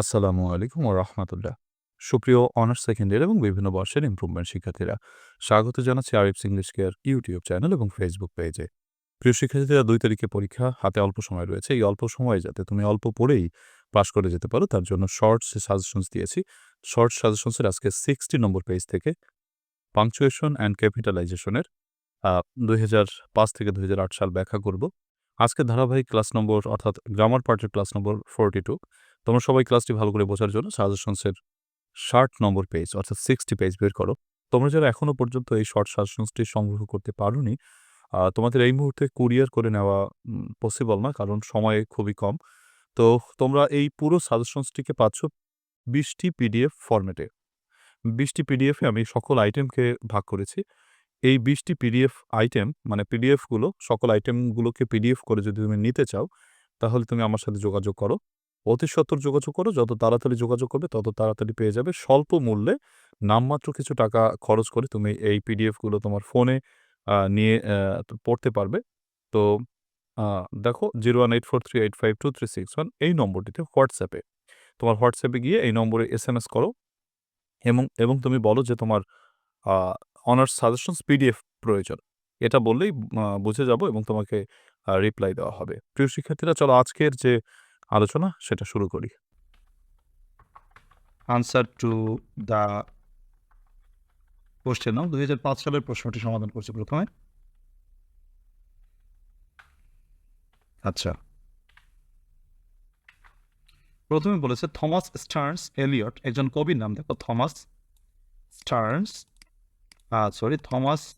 আসসালামু আলাইকুম ও রহমতুল্লাহ। সুপ্রিয় অনার্স সেকেন্ড ইয়ার এবং বিভিন্ন বর্ষের ইম্প্রুভমেন্ট শিক্ষার্থীরা, স্বাগত জানাচ্ছি Arif's English care YouTube channel এবং ফেসবুক পেজে প্রিয় শিক্ষার্থীরা, দুই তারিখে পরীক্ষা, হাতে অল্প সময় রয়েছে, এই অল্প সময়ে যাতে তুমি অল্প পড়েই পাশ করে যেতে পারো, তার জন্য শর্টস সাজেশনস দিয়েছি শর্ট সাজেশনসের আজকে সিক্সটি নম্বর পেজ থেকে পাংচুয়েশন অ্যান্ড ক্যাপিটালাইজেশনের দুই হাজার পাঁচ থেকে দুই হাজার আট সাল ব্যাখ্যা করব। আজকে ধারাবাহিক ক্লাস নম্বর অর্থাৎ গ্রামার পার্টের ক্লাস নম্বর ফোরটি টু তোমরা সবাই ক্লাসটি ভালো করে বোঝার জন্য সাজেশনসের ষাট নম্বর পেজ অর্থাৎ সিক্সটি পেজ বের করো। তোমরা যারা এখনও পর্যন্ত এই শর্ট সাজেশনসটি সংগ্রহ করতে পারোনি তোমাদের এই মুহূর্তে কুরিয়ার করে নেওয়া পসিবল না, কারণ সময় খুবই কম। তো তোমরা এই পুরো সাজেশনসটিকে পাচ্ছ বিশটি পিডিএফ ফরম্যাটে বিশটি পিডিএফে আমি সকল আইটেমকে ভাগ করেছি। এই বিশটি পিডিএফ আইটেম মানে পিডিএফগুলো সকল আইটেমগুলোকে পিডিএফ করে যদি তুমি নিতে চাও, তাহলে তুমি আমার সাথে যোগাযোগ করো। অতি সত্বর যোগাযোগ করো, যত তাড়াতাড়ি যোগাযোগ করবে তত তাড়াতাড়ি পেয়ে যাবে। স্বল্প মূল্যে নামমাত্র কিছু টাকা খরচ করে তুমি এই পিডিএফগুলো তোমার ফোনে নিয়ে পড়তে পারবে। তো দেখো zero one eight four three eight five two three six one এই নম্বরটিতে হোয়াটসঅ্যাপে তোমার হোয়াটসঅ্যাপে গিয়ে এই নম্বরে এস এম এস করো এবং এবং তুমি বলো যে তোমার অনার্স সাজেশনস পিডিএফ প্রয়োজন। এটা বললেই বুঝে যাব এবং তোমাকে রিপ্লাই দেওয়া হবে। প্রিয় শিক্ষার্থীরা, চলো আজকের যে আলোচনা, সেটা শুরু করি। আনসার টু দ্য কোশ্চেন দুই হাজার পাঁচ সালের প্রশ্নটি সমাধান করছি প্রথমে। আচ্ছা। প্রথমে বলেছে, থমাস স্টার্নস এলিয়ট একজন কবির নাম। দেখো, Thomas Stearns sorry Thomas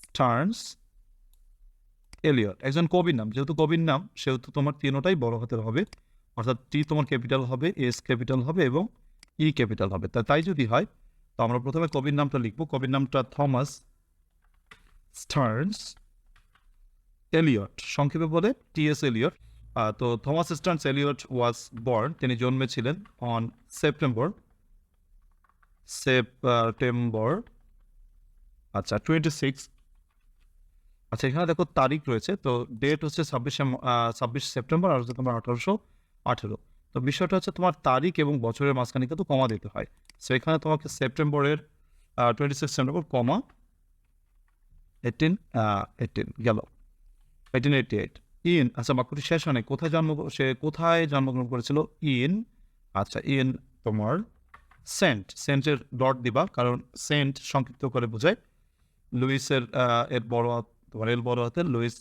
Stearns Eliot, একজন কবির নাম। যেহেতু কবির নাম, সেহেতু তোমার তিনোটাই বড় হাতের হবে। অর্থাৎ টি তোমার ক্যাপিটাল হবে এস ক্যাপিটাল হবে এবং ই ক্যাপিটাল হবে। তা তাই যদি হয়, তো আমরা প্রথমে কবির নামটা লিখব। কবির নামটা থমাস স্টার্নস এলিয়ট। সংক্ষেপে বলে টি এস এলিয়ট। তো Thomas Stearns Eliot was born. তিনি জন্মেছিলেন অন সেপ্টেম্বর সেপ্টেম্বর আচ্ছা টোয়েন্টি সিক্স আচ্ছা এখানে দেখো তারিখ রয়েছে। তো ডেট হচ্ছে ছাব্বিশে ছাব্বিশ সেপ্টেম্বর আর হচ্ছে তোমার আঠারোশো আঠেরো। তো বিষয়টা হচ্ছে তোমার তারিখ এবং বছরের মাঝখানে কিন্তু কমা দিতে হয়। সো এখানে তোমাকে সেপ্টেম্বরের twenty six September comma eighteen eighteen গেল। এইটিন এইটি এইট ইন আচ্ছা বাক্যটি শেষ হয় কোথায় জন্ম, সে কোথায় জন্মগ্রহণ করেছিল? ইন আচ্ছা ইন তোমার সেন্ট সেন্টের ডট দিবা, কারণ সেন্ট সংক্ষিপ্ত করে বোঝায়। লুইসের এর বড় তোমার এল বড় হাতের লুইস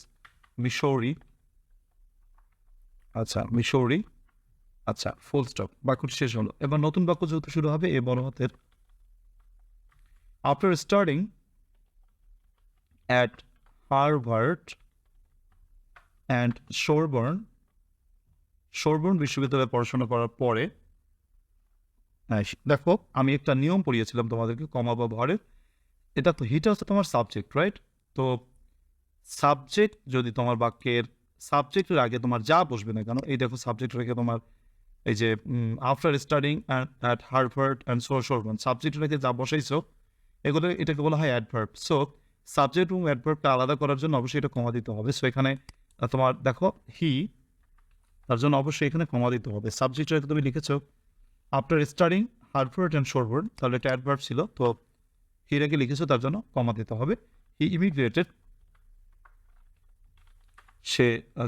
মিশৌরি। আচ্ছা মিশৌরি। আচ্ছা ফুল স্টপ বাক্যটি শেষ হলো। এবার নতুন বাক্য যেহেতু শুরু হবে এ বড় হাতের। After starting at Harvard and Sorbonne Sorbonne বিশ্ববিদ্যালয়ে পড়াশোনা করার পরে হ্যাঁ, দেখো আমি একটা নিয়ম পড়িয়েছিলাম তোমাদেরকে কমা বা ভরের এটা তো হিটা হচ্ছে তোমার সাবজেক্ট রাইট তো সাবজেক্ট যদি তোমার বাক্যের সাবজেক্টের আগে তোমার যা বসবে না কেন, এই দেখো সাবজেক্ট রেখে তোমার এই যে after studying at Harvard and so Sorbonne subject রেখে যা বসাইছো, এগুলো, এটাকে বলা হয় অ্যাডভার্ব সো সাবজেক্ট এবং অ্যাডভার্বটা আলাদা করার জন্য অবশ্যই এটা কমা দিতে হবে। সো এখানে তোমার দেখো হি তার জন্য অবশ্যই এখানে কমা দিতে হবে। সাবজেক্ট রেখে তুমি লিখেছো after studying Harvard and Sorbonne তাহলে এটা অ্যাডভার্ব ছিল। তো হি রেখে লিখেছো, তার জন্য কমা দিতে হবে। হি ইমিগ্রেটেড সে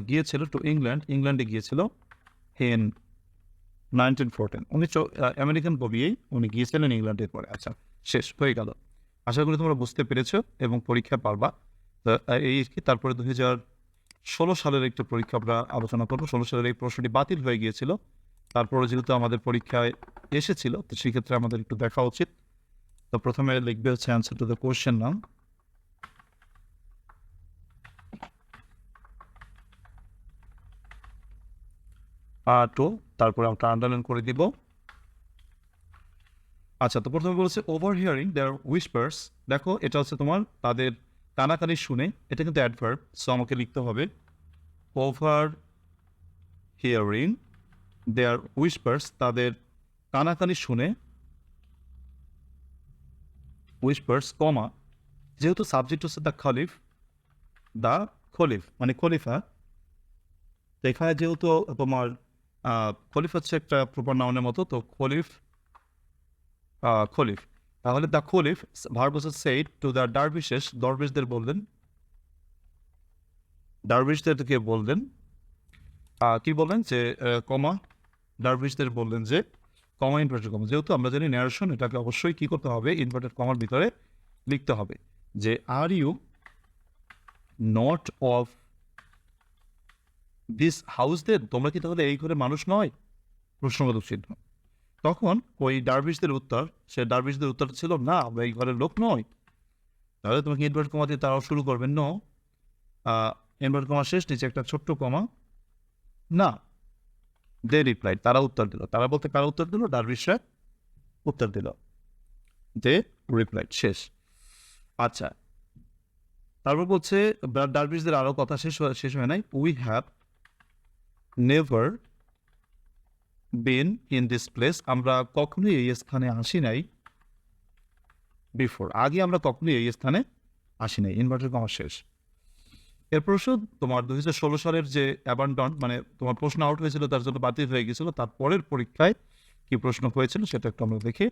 গিয়েছিল টু ইংল্যান্ড ইংল্যান্ডে গিয়েছিল ইন নাইনটিন ফোরটিন উনি আমেরিকান কবিয়েই উনি গিয়েছিলেন ইংল্যান্ডের পরে। আচ্ছা শেষ, হয়ে গেল। আশা করি তোমরা বুঝতে পেরেছ এবং পরীক্ষা পারবা। এই কি, তারপরে দু হাজার ষোলো সালের একটি পরীক্ষা আমরা আলোচনা করব। ষোলো সালের এই প্রশ্নটি বাতিল হয়ে গিয়েছিল। তারপরে যেহেতু আমাদের পরীক্ষায় এসেছিল, তো সেক্ষেত্রে আমাদের একটু দেখা উচিত। তো প্রথমে লিখবে হচ্ছে অ্যান্সার টু দ্য কোয়েশ্চেন নাম টু তারপরে আমরা আন্ডারলাইন করে দিব। আচ্ছা তো প্রথমে বলেছে ওভার হিয়ারিং দেয়ার উইসপার্স দেখো, এটা হচ্ছে তোমার তাদের কানাকানি শুনে, এটা কিন্তু অ্যাডভার্ব সো আমাকে লিখতে হবে। ওভার হিয়ারিং দেয়ার উইসপার্স তাদের কানাকানি শুনে উইসপার্স কমা যেহেতু সাবজেক্ট হচ্ছে দ্য খলিফ দ্য খলিফ মানে খলিফা। এখানে যেহেতু তোমার খলিফ হচ্ছে একটা প্রপার নাউনের মতো, তো খলিফ খলিফ। তাহলে দ্য খলিফ ভার্ব হচ্ছে সেইড টু দ্য ডারবিশেষ দরবেশদের বললেন। ডারবিশদেরকে বললেন? কি বললেন? যে কমা ডারবিশদের বললেন যে কমা ইনভার্টেড কমা যেহেতু আমরা জানি ন্যারেশন এটাকে অবশ্যই কী করতে হবে? ইনভার্টেড কমার ভিতরে লিখতে হবে। যে are you not of this হাউসদের তোমরা কি তাহলে এই ঘরে মানুষ নয়? প্রশ্নবোধক চিহ্ন তখন ওই ডারবিশদের উত্তর, সে ডারবিশদের উত্তর ছিল, না, আমরা এই ঘরের লোক নয়। তাহলে তোমাকে ইনভার্ট কমা দিয়ে তারাও শুরু করবেন? নো ইনভার্ট কমা শেষ, নিচে একটা ছোট্ট কমা। না। দে রিপ্লাই তারা উত্তর দিল। তারা বলতে কারা উত্তর দিল? ডারবিশরা উত্তর দিল। দে রিপ্লাই শেষ। আচ্ছা। তারপর বলছে ডারবিশদের আরও কথা শেষ শেষ হয় নাই। We have never been in this place আমরা কখনোই এই স্থানে আসি নাই বিফোর আগে আমরা কখনোই এই স্থানে আসি নাই। ইনভার্টার কমা শেষ। এরপর শুধু তোমার দুই হাজার ষোলো সালের যে অ্যাবান্ডন মানে তোমার প্রশ্ন আউট হয়েছিল, তার জন্য বাতিল হয়ে গেছিল। তারপরের পরীক্ষায় কি প্রশ্ন হয়েছিল সেটা একটু আমরা দেখি।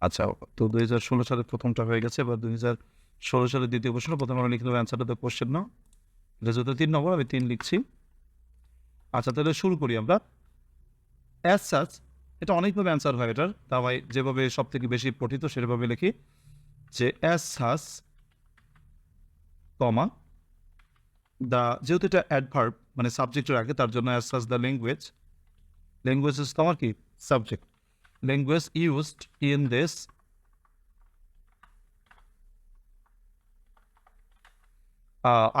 আচ্ছা তো দুই হাজার ষোলো সালের প্রথমটা হয়ে গেছে। এবার দুই হাজার ষোলো সালের দ্বিতীয় প্রশ্ন, প্রথমে আমরা লিখলাম অ্যান্সারটা তো কোশ্চেন না এটা যেহেতু তিন নম্বর, আমি তিন লিখছি। আচ্ছা তাহলে শুরু করি আমরা। অ্যাজ সাচ এটা অনেকভাবে অ্যান্সার হয় এটার। তাই যেভাবে সব থেকে বেশি পঠিত, সেভাবে লিখি যে অ্যাজ সাচ কমা দ্য যেহেতু এটা অ্যাডভার্ব মানে সাবজেক্টের আগে, তার জন্য as such the language language is তোমার কি? Subject language used in this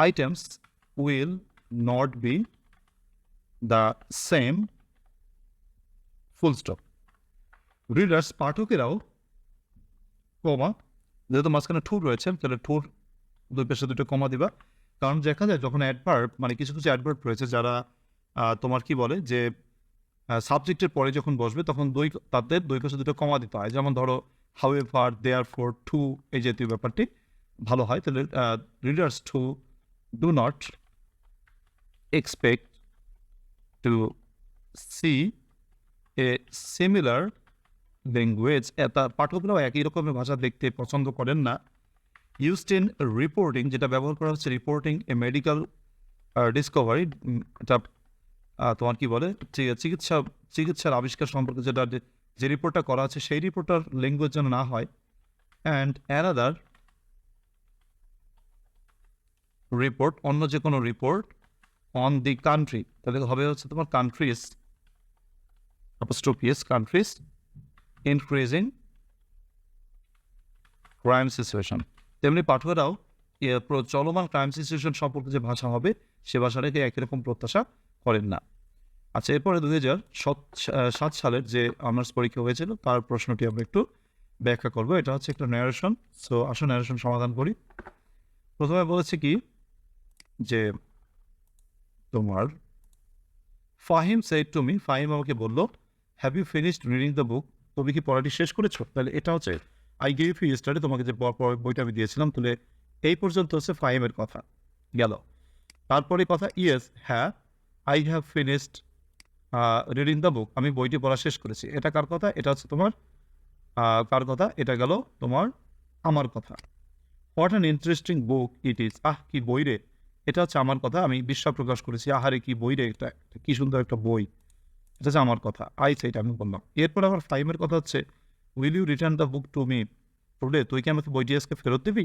items will not be the same. Full stop. Readers পাঠকেরাও comma যেহেতু মাঝখানে ঠুর রয়েছে, তাহলে ঠুর দুই পেশে দুটো কমা দিবা। কারণ দেখা যায় যখন অ্যাডভার্ব মানে কিছু কিছু অ্যাডভার্ব রয়েছে যারা তোমার কি বলে যে সাবজেক্টের পরে যখন বসবে, তখন দুই তাদের দুই পাশে দুটো কমা দিতে হয়। যেমন ধরো however there four to এই জাতীয় ব্যাপারটি ভালো হয়। তাহলে readers to do not expect to see a similar language এটা পাঠকরাও একই রকমের ভাষা দেখতে পছন্দ করেন না। ইউজড রিপোর্টিং যেটা ব্যবহার করা হচ্ছে রিপোর্টিং এ মেডিকেল ডিসকভারি এটা তোমার কি বলে? চিকিৎসা, চিকিৎসার আবিষ্কার সম্পর্কে যেটা যে রিপোর্টটা করা আছে, সেই রিপোর্টার ল্যাঙ্গুয়েজ যেন না হয়। অ্যান্ড অ্যানাদার রিপোর্ট অন্য যে কোনো রিপোর্ট অন দি কান্ট্রি তাহলে হবে হচ্ছে তোমার countries apostrophe countries increasing crime situation তেমনি পাঠকেরাও চলমান ক্রাইম সিচুয়েশন সম্পর্কে যে ভাষা হবে, সে ভাষাটাকে একই রকম প্রত্যাশা করেন না। আচ্ছা এরপরে দুই হাজার সাত সালের যে অনার্স পরীক্ষা হয়েছিল, তার প্রশ্নটি আমরা একটু ব্যাখ্যা করব। এটা হচ্ছে একটা ন্যারেশন সো আসুন ন্যারেশন সমাধান করি। প্রথমে বলেছে কি, যে তোমার? Fahim said to me Fahim আমাকে বলল have you finished reading the book তুমি কি পড়াটি শেষ করেছ? তাহলে এটা হচ্ছে আই গেভ ইউ স্টাডি তোমাকে যে বইটা আমি দিয়েছিলাম, তাহলে এই পর্যন্ত হচ্ছে ফাহিমের কথা। গেল। তারপরে কথা ইয়েস হ্যাঁ I have finished reading the book আমি বইটি পড়া শেষ করেছি। এটা কার কথা? এটা হচ্ছে তোমার কার কথা? এটা গেল তোমার, আমার কথা। What an interesting book it is ah, কি বই রে। এটা হচ্ছে আমার কথা, আমি বিশ্বাস প্রকাশ করেছি, আহারে কি বই রে এটা কি সুন্দর একটা বই। এটা হচ্ছে আমার কথা, আই সেইটা আমি বললাম। এরপর আবার ফাইমের কথা হচ্ছে will you return the book to me today তুই কি আমাকে বইটি আজকে ফেরত দিবি?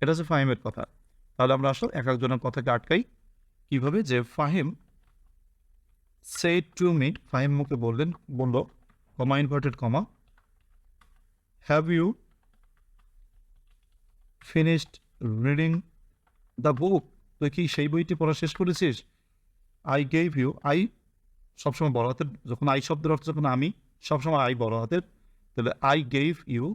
এটা হচ্ছে ফাহিমের কথা। তাহলে আমরা আসলে এক একজনের কথাকে আটকাই। কীভাবে? যে Fahim said to me Fahim মুখে বললেন, বলল, comma inverted comma have you finished reading the book তুই কি সেই বইটি পড়া শেষ করেছিস? আই গেভ ইউ আই সবসময় বড় হাতের, যখন আই শব্দের অর্থ যখন আমি, সবসময় আই বড় হাতের, তাহলে আই গেভ ইউ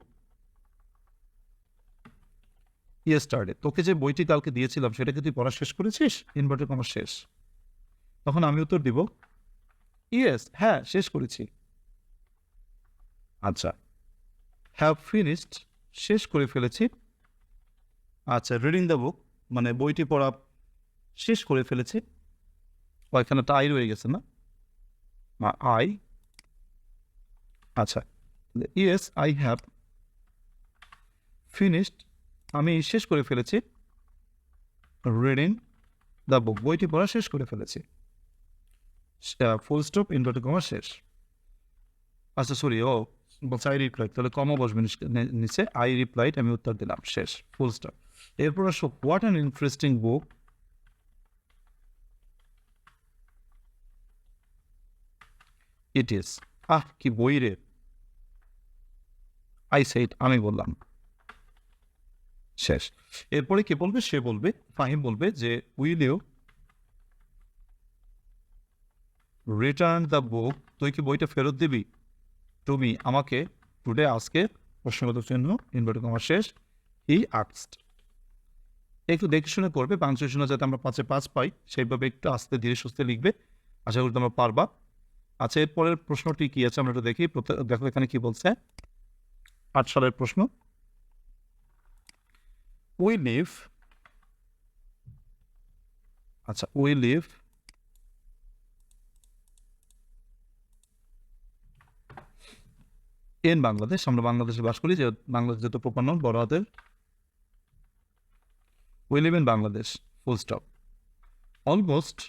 ইয়েস্টারডে তোকে যে বইটি কালকে দিয়েছিলাম সেটাকে তুই পড়া শেষ করেছিস? ইনভার্টার কমার শেষ। তখন আমি উত্তর দিব ইয়েস হ্যাঁ শেষ করেছি। আচ্ছা। হ্যাভ ফিনিশড শেষ করে ফেলেছি। আচ্ছা রিডিং দ্য বুক মানে বইটি পড়া শেষ করে ফেলেছি। একটা আই রয়ে গেছে না? আই আচ্ছা ইয়েস আই হ্যাভ ফিনিশড আমি শেষ করে ফেলেছি। রিডিং দ্য বুক বইটি পড়া শেষ করে ফেলেছি। ফুল স্টপ ইনভার্টেড কমা শেষ। আচ্ছা সরি ও বলছে আই রিপ্লাইড তাহলে কমা বসবে নিচে আই রিপ্লাইড আমি উত্তর দিলাম, শেষ ফুল স্টপ এরপর আসো what an interesting book it is ah, কি বই রে। আই সেইট আমি বললাম। শেষ। এরপরে কে বলবে? সে বলবে, ফাহিম বলবে যে will you return the book তুই কি বইটা ফেরত দিবি? তুমি আমাকে টুডে আজকে, প্রশ্নগত চিহ্ন ইনভার্টেড কমা শেষ হি আক্সড একটু দেখে শুনে করবে পাংচুয়েশনে যাতে আমরা পাঁচে পাঁচ পাই, সেইভাবে একটু আস্তে ধীরে সুস্থে লিখবে। আশা করি তোমরা পারবা। আচ্ছা এরপরের প্রশ্নটি কি আছে? আমরা দেখি। দেখো এখানে কি বলছে? আট সালের প্রশ্ন। উই লিভ আচ্ছা উই লিভ ইন বাংলাদেশ আমরা বাংলাদেশে বাস করি যে বাংলাদেশ যত প্রপন্ন বড় হাতের। We live in Bangladesh full stop almost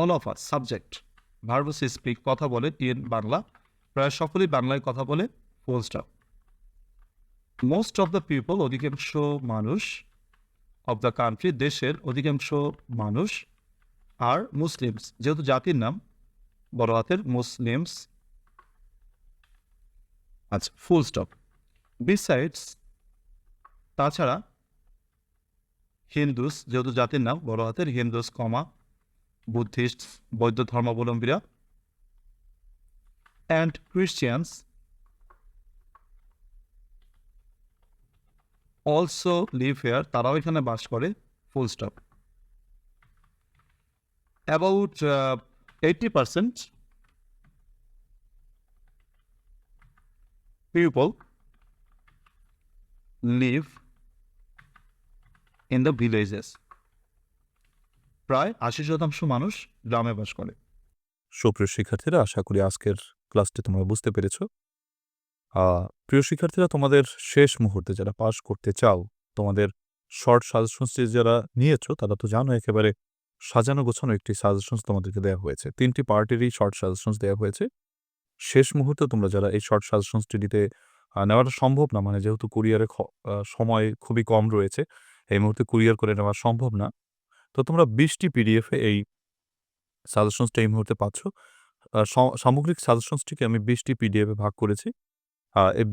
all of us subject verbs speak কথা বলে ইন বাংলা। প্রায় সকলেই বাংলায় কথা বলে full stop most of the people অধিকাংশ মানুষ অফ দ্য কান্ট্রি দেশের অধিকাংশ মানুষ আর মুসলিমস যেহেতু জাতির নাম, বড় হাতের মুসলিমস আচ্ছা ফুল স্টপ বিসাইডস তাছাড়া হিন্দুস যেহেতু জাতির নাম, বড় হাতের হিন্দুস কমা বুদ্ধিস্ট বৌদ্ধ ধর্মাবলম্বীরা and Christians also live here তারাও এখানে বাস করে full stop about eighty percent people live in the villages. প্রায় আশি শতাংশ মানুষ গ্রামে বাস করে। সুপ্রিয় শিক্ষার্থীরা, আশা করি আজকের ক্লাসটি তোমরা বুঝতে পেরেছ। প্রিয় শিক্ষার্থীরা, তোমাদের শেষ মুহূর্তে যারা পাস করতে চাও, তোমাদের শর্ট সাজেশনস যারা নিয়েছো, তারা তো জানো একেবারে সাজানো গোছানো একটি সাজেশনস তোমাদেরকে দেওয়া হয়েছে। তিনটি পার্টেরই শর্ট সাজেশনস দেওয়া হয়েছে। শেষ মুহূর্তে তোমরা যারা এই শর্ট সাজেশনসটি দিতে নেওয়াটা সম্ভব না মানে যেহেতু কুরিয়ারে সময় খুবই কম রয়েছে, এই মুহূর্তে কুরিয়ার করে নেওয়া সম্ভব না। তো তোমরা বিশটি পিডিএফে এই সাজেশনসটা এই মুহূর্তে পাচ্ছ। সামগ্রিক সাজেশনসটিকে আমি বিশটি পিডিএফে ভাগ করেছি।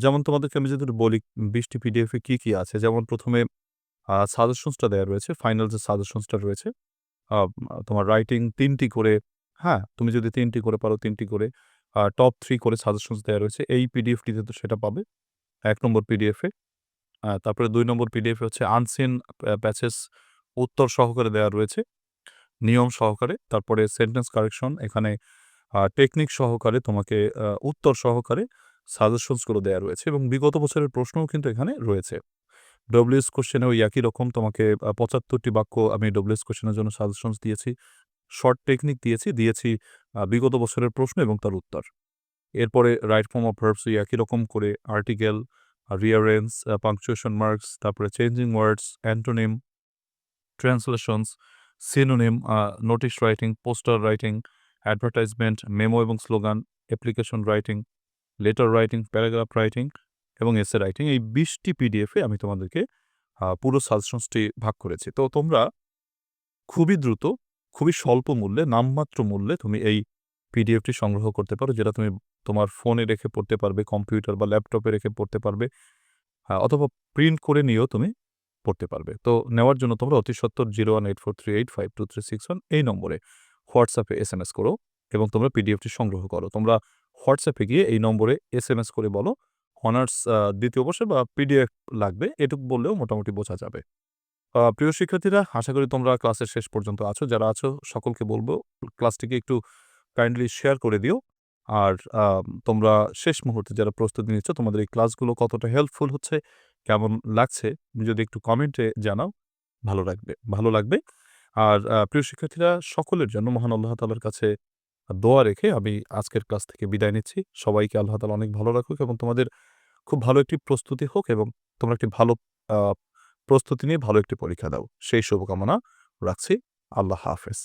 যেমন তোমাদেরকে আমি যদি বলি, বিশটি পিডিএফে কী কী আছে, যেমন প্রথমে সাজেশনসটা দেওয়া রয়েছে, ফাইনাল যে সাজেশনসটা রয়েছে তোমার রাইটিং তিনটি করে হ্যাঁ তুমি যদি তিনটি করে পারো, তিনটি করে টপ থ্রি করে সাজেশনস দেওয়া রয়েছে, এই পিডিএফটিতে তো সেটা পাবে, এক নম্বর পিডিএফে তারপরে দুই নম্বর পিডিএফে হচ্ছে আনসিন প্যাচেস উত্তর সহকারে দেওয়া রয়েছে। নিয়ম সহকারে, তারপরে সেন্টেন্স কারেকশন এখানে টেকনিক সহকারে তোমাকে উত্তর সহকারে সাজেশনসগুলো দেওয়া রয়েছে এবং বিগত বছরের প্রশ্নও কিন্তু এখানে রয়েছে। ডব্লিউএস কোশ্চেনে ওই একই রকম, তোমাকে পঁচাত্তরটি বাক্য আমি ডব্লিউএস কোশ্চেনের জন্য সাজেশনস দিয়েছি শর্ট টেকনিক দিয়েছি দিয়েছি বিগত বছরের প্রশ্ন এবং তার উত্তর। এরপরে রাইট ফর্ম অফ ভার্বস একই রকম করে আর্টিকেল রিয়ারেন্স পাংচুয়েশন মার্কস তারপরে changing words antonym translations synonym notice writing poster writing advertisement memo এবং slogan application writing letter writing paragraph writing এবং এসে রাইটিং এই বিশটি পিডিএফে আমি তোমাদেরকে পুরো সাজেশনসটি ভাগ করেছি। তো তোমরা খুবই দ্রুত, খুবই স্বল্প মূল্যে, নামমাত্র মূল্যে তুমি এই পিডিএফটি সংগ্রহ করতে পারো, যেটা তুমি তোমার ফোনে রেখে পড়তে পারবে, কম্পিউটার বা ল্যাপটপে রেখে পড়তে পারবে অথবা প্রিন্ট করে নিয়েও তুমি পড়তে পারবে। তো নেওয়ার জন্য তোমরা অতি সত্তর zero one eight four three eight five two three six one এই নম্বরে হোয়াটসঅ্যাপে এস এম এস করো এবং তোমরা পিডিএফটি সংগ্রহ করো। তোমরা হোয়াটসঅ্যাপে গিয়ে এই নম্বরে এস এম এস করে বলো, অনার্স দ্বিতীয় বর্ষে বা পিডিএফ লাগবে, এটুকু বললেও মোটামুটি বোঝা যাবে। প্রিয় শিক্ষার্থীরা, আশা করি তোমরা ক্লাসের শেষ পর্যন্ত আছো। যারা আছো, সকলকে বলব, ক্লাসটিকে একটু কাইন্ডলি শেয়ার করে দিও। আর তোমরা শেষ মুহূর্তে যারা প্রস্তুতি নিচ্ছ, তোমাদের এই ক্লাসগুলো কতটা হেল্পফুল হচ্ছে কেমন লাগছে যদি একটু কমেন্টে জানাও, ভালো লাগবে ভালো লাগবে আর প্রিয় শিক্ষার্থীরা, সকলের জন্য মহান আল্লাহ তাআলার কাছে দোয়া রেখে আমি আজকের ক্লাস থেকে বিদায় নিচ্ছি। সবাইকে আল্লাহ তাআলা অনেক ভালো রাখুক এবং তোমাদের খুব ভালো একটি প্রস্তুতি হোক এবং তোমরা একটি ভালো প্রস্তুতি নিয়ে ভালো একটি পরীক্ষা দাও। সেই শুভকামনা রাখছি। আল্লাহ হাফেজ।